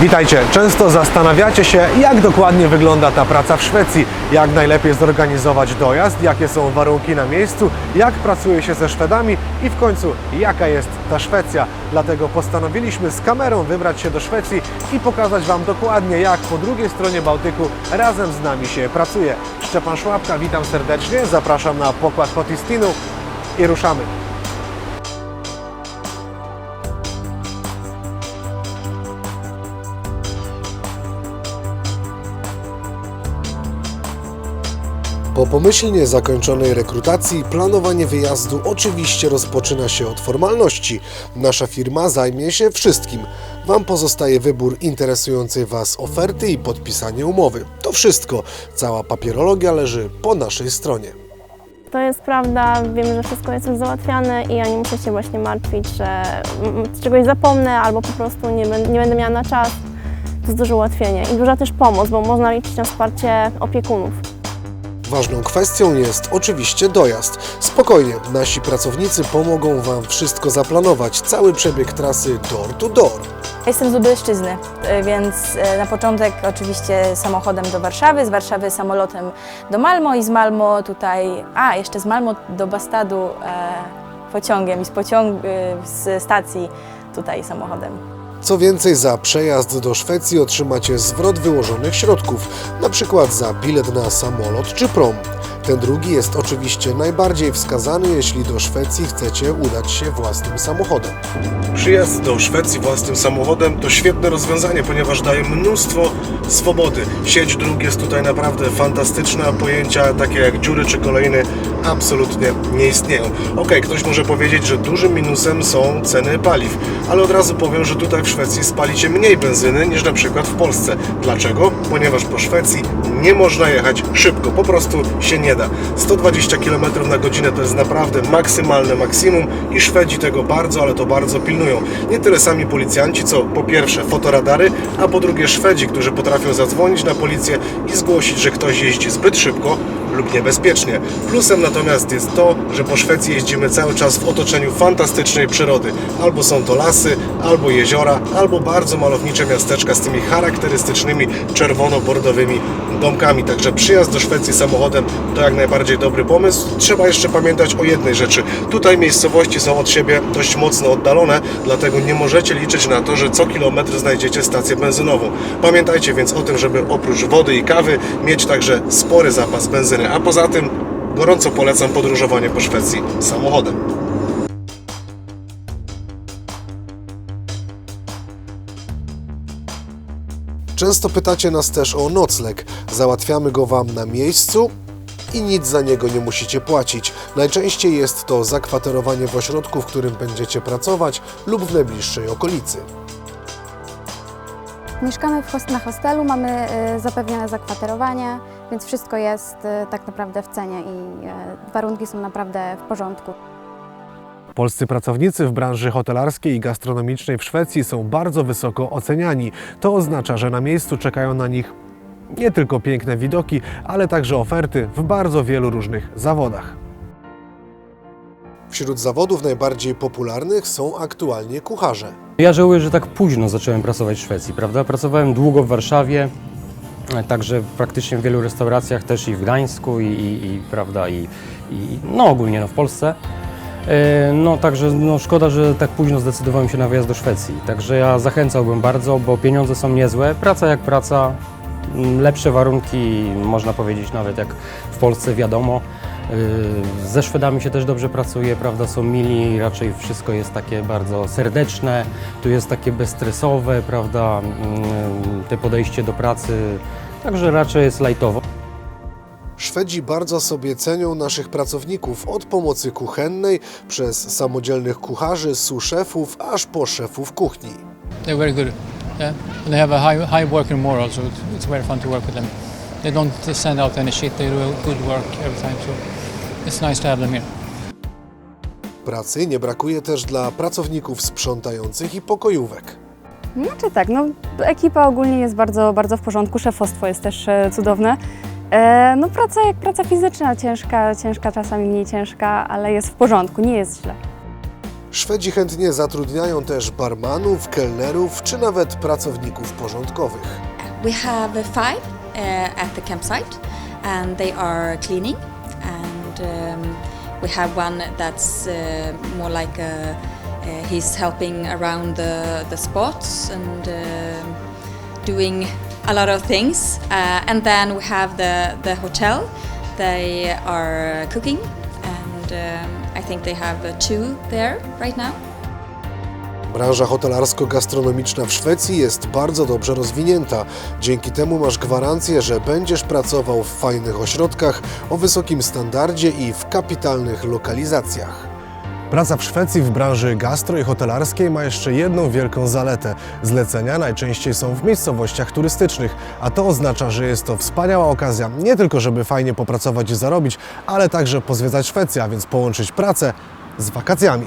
Witajcie. Często zastanawiacie się, jak dokładnie wygląda ta praca w Szwecji, jak najlepiej zorganizować dojazd, jakie są warunki na miejscu, jak pracuje się ze Szwedami i w końcu jaka jest ta Szwecja. Dlatego postanowiliśmy z kamerą wybrać się do Szwecji i pokazać Wam dokładnie, jak po drugiej stronie Bałtyku razem z nami się pracuje. Szczepan Szłapka, witam serdecznie, zapraszam na pokład Hotistinu i ruszamy. Po pomyślnie zakończonej rekrutacji planowanie wyjazdu oczywiście rozpoczyna się od formalności. Nasza firma zajmie się wszystkim. Wam pozostaje wybór interesującej Was oferty i podpisanie umowy. To wszystko. Cała papierologia leży po naszej stronie. To jest prawda, wiem, że wszystko jest już załatwiane i ja nie muszę się właśnie martwić, że czegoś zapomnę albo po prostu nie, nie będę miała na czas. To jest duże ułatwienie i duża też pomoc, bo można liczyć na wsparcie opiekunów. Ważną kwestią jest oczywiście dojazd. Spokojnie, nasi pracownicy pomogą Wam wszystko zaplanować, cały przebieg trasy door to door. Jestem z Lubelszczyzny, y, więc y, na początek oczywiście samochodem do Warszawy, z Warszawy samolotem do Malmo i z Malmo tutaj, a jeszcze z Malmo do Bastadu e, pociągiem i z pociąg, y, z stacji tutaj samochodem. Co więcej, za przejazd do Szwecji otrzymacie zwrot wyłożonych środków, przykład za bilet na samolot czy prom. Ten drugi jest oczywiście najbardziej wskazany, jeśli do Szwecji chcecie udać się własnym samochodem. Przyjazd do Szwecji własnym samochodem to świetne rozwiązanie, ponieważ daje mnóstwo swobody. Sieć dróg jest tutaj naprawdę fantastyczna, pojęcia takie jak dziury czy kolejny absolutnie nie istnieją. Ok, ktoś może powiedzieć, że dużym minusem są ceny paliw, ale od razu powiem, że tutaj w Szwecji spalicie mniej benzyny niż na przykład w Polsce. Dlaczego? Ponieważ po Szwecji nie można jechać szybko, po prostu się nie da. 120 km na godzinę to jest naprawdę maksymalne maksimum i Szwedzi tego bardzo, ale to bardzo pilnują. Nie tyle sami policjanci, co po pierwsze fotoradary, a po drugie Szwedzi, którzy potrafią zadzwonić na policję i zgłosić, że ktoś jeździ zbyt szybko lub niebezpiecznie. Plusem natomiast jest to, że po Szwecji jeździmy cały czas w otoczeniu fantastycznej przyrody. Albo są to lasy, albo jeziora, albo bardzo malownicze miasteczka z tymi charakterystycznymi czerwono-bordowymi domkami. Także przyjazd do Szwecji samochodem to jak najbardziej dobry pomysł. Trzeba jeszcze pamiętać o jednej rzeczy. Tutaj miejscowości są od siebie dość mocno oddalone, dlatego nie możecie liczyć na to, że co kilometr znajdziecie stację benzynową. Pamiętajcie więc o tym, żeby oprócz wody i kawy mieć także spory zapas benzyny. A poza tym gorąco polecam podróżowanie po Szwecji samochodem. Często pytacie nas też o nocleg. Załatwiamy go Wam na miejscu i nic za niego nie musicie płacić. Najczęściej jest to zakwaterowanie w ośrodku, w którym będziecie pracować lub w najbliższej okolicy. Mieszkamy w host- na hostelu, mamy y, zapewnione zakwaterowanie, więc wszystko jest y, tak naprawdę w cenie i y, warunki są naprawdę w porządku. Polscy pracownicy w branży hotelarskiej i gastronomicznej w Szwecji są bardzo wysoko oceniani. To oznacza, że na miejscu czekają na nich nie tylko piękne widoki, ale także oferty w bardzo wielu różnych zawodach. Wśród zawodów najbardziej popularnych są aktualnie kucharze. Ja żałuję, że tak późno zacząłem pracować w Szwecji, prawda? Pracowałem długo w Warszawie, e, także praktycznie w wielu restauracjach, też i w Gdańsku, i, i, i prawda, i, i no ogólnie no, w Polsce. E, No także no, szkoda, że tak późno zdecydowałem się na wyjazd do Szwecji. Także ja zachęcałbym bardzo, bo pieniądze są niezłe, praca jak praca, m, lepsze warunki, można powiedzieć nawet jak w Polsce wiadomo. Yy, Ze Szwedami się też dobrze pracuje, prawda, są mili, raczej wszystko jest takie bardzo serdeczne, tu jest takie bezstresowe, prawda, mm, te podejście do pracy, także raczej jest lajtowo. Szwedzi bardzo sobie cenią naszych pracowników od pomocy kuchennej przez samodzielnych kucharzy, suszefów, aż po szefów kuchni. They're very good. Yeah, and they have a high high working moral, so it's, it's very fun to work with them. They don't send out any shit. They do good work every time, so it's nice to have them here. Pracy nie brakuje też dla pracowników sprzątających i pokojówek. Znaczy tak, no ekipa ogólnie jest bardzo, bardzo w porządku, szefostwo jest też e, cudowne. E, no praca jak praca fizyczna, ciężka, ciężka, czasami mniej ciężka, ale jest w porządku, nie jest źle. Szwedzi chętnie zatrudniają też barmanów, kelnerów czy nawet pracowników porządkowych. We have five uh, at the campsite, and they are cleaning. And um, we have one that's uh, more like a, uh, he's helping around the, the spots and um doing a lot of things. Uh, and then we have the, the hotel. They are cooking, and um, I think they have uh, two there right now. Branża hotelarsko-gastronomiczna w Szwecji jest bardzo dobrze rozwinięta. Dzięki temu masz gwarancję, że będziesz pracował w fajnych ośrodkach o wysokim standardzie i w kapitalnych lokalizacjach. Praca w Szwecji w branży gastro i hotelarskiej ma jeszcze jedną wielką zaletę. Zlecenia najczęściej są w miejscowościach turystycznych, a to oznacza, że jest to wspaniała okazja nie tylko, żeby fajnie popracować i zarobić, ale także pozwiedzać Szwecję, a więc połączyć pracę z wakacjami.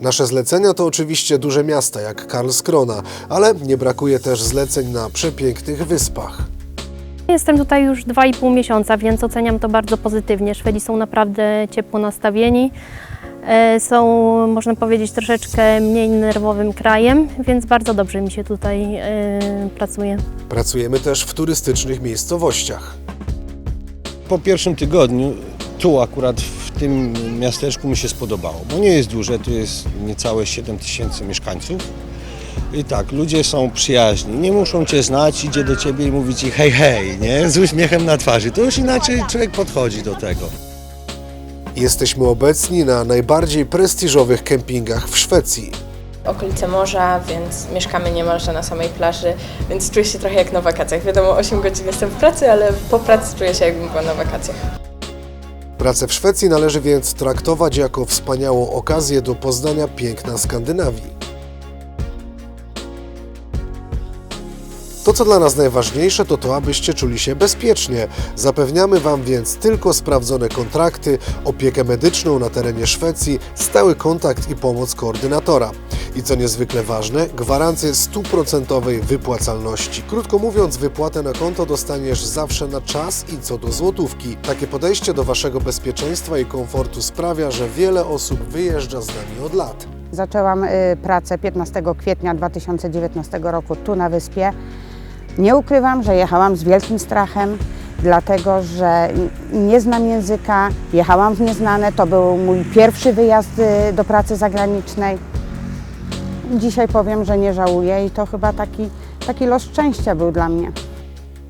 Nasze zlecenia to oczywiście duże miasta jak Karlskrona, ale nie brakuje też zleceń na przepięknych wyspach. Jestem tutaj już 2,5 miesiąca, więc oceniam to bardzo pozytywnie. Szwedzi są naprawdę ciepło nastawieni. E, Są, można powiedzieć, troszeczkę mniej nerwowym krajem, więc bardzo dobrze mi się tutaj e, pracuje. Pracujemy też w turystycznych miejscowościach. Po pierwszym tygodniu tu akurat w tym miasteczku mi się spodobało, bo nie jest duże, tu jest niecałe 7 tysięcy mieszkańców. I tak, ludzie są przyjaźni, nie muszą cię znać, idzie do ciebie i mówi ci hej, hej, nie? Z uśmiechem na twarzy. To już inaczej człowiek podchodzi do tego. Jesteśmy obecni na najbardziej prestiżowych kempingach w Szwecji. okolice morza, więc mieszkamy niemalże na samej plaży, więc czuję się trochę jak na wakacjach. Wiadomo, 8 godzin jestem w pracy, ale po pracy czuję się jakbym była na wakacjach. Pracę w Szwecji należy więc traktować jako wspaniałą okazję do poznania piękna Skandynawii. To, co dla nas najważniejsze, to to, abyście czuli się bezpiecznie. Zapewniamy Wam więc tylko sprawdzone kontrakty, opiekę medyczną na terenie Szwecji, stały kontakt i pomoc koordynatora. I co niezwykle ważne, gwarancję stuprocentowej wypłacalności. Krótko mówiąc, wypłatę na konto dostaniesz zawsze na czas i co do złotówki. Takie podejście do Waszego bezpieczeństwa i komfortu sprawia, że wiele osób wyjeżdża z nami od lat. Zaczęłam y, pracę 15 kwietnia 2019 roku tu na wyspie. Nie ukrywam, że jechałam z wielkim strachem, dlatego że nie znam języka, jechałam w nieznane. To był mój pierwszy wyjazd y, do pracy zagranicznej. Dzisiaj powiem, że nie żałuję i to chyba taki, taki los szczęścia był dla mnie.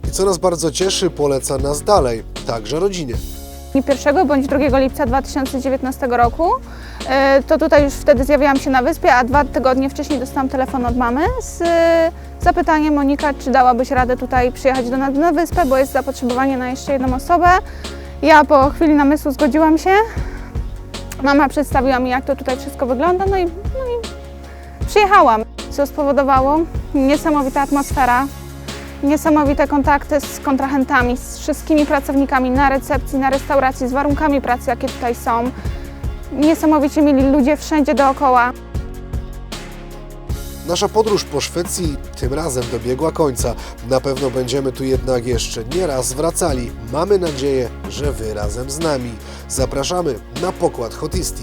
I co nas bardzo cieszy, poleca nas dalej, także rodzinie. 1 bądź 2 lipca 2019 roku. E, To tutaj już wtedy zjawiłam się na wyspie, a dwa tygodnie wcześniej dostałam telefon od mamy z e, zapytaniem Monika, czy dałabyś radę tutaj przyjechać do nas na wyspę, bo jest zapotrzebowanie na jeszcze jedną osobę. Ja po chwili namysłu zgodziłam się. Mama przedstawiła mi, jak to tutaj wszystko wygląda, no i, no i przyjechałam. Co spowodowało? Niesamowita atmosfera, niesamowite kontakty z kontrahentami, z wszystkimi pracownikami na recepcji, na restauracji, z warunkami pracy, jakie tutaj są. Niesamowicie mili ludzie wszędzie dookoła. Nasza podróż po Szwecji tym razem dobiegła końca. Na pewno będziemy tu jednak jeszcze nie raz wracali. Mamy nadzieję, że Wy razem z nami. Zapraszamy na pokład Hotisti.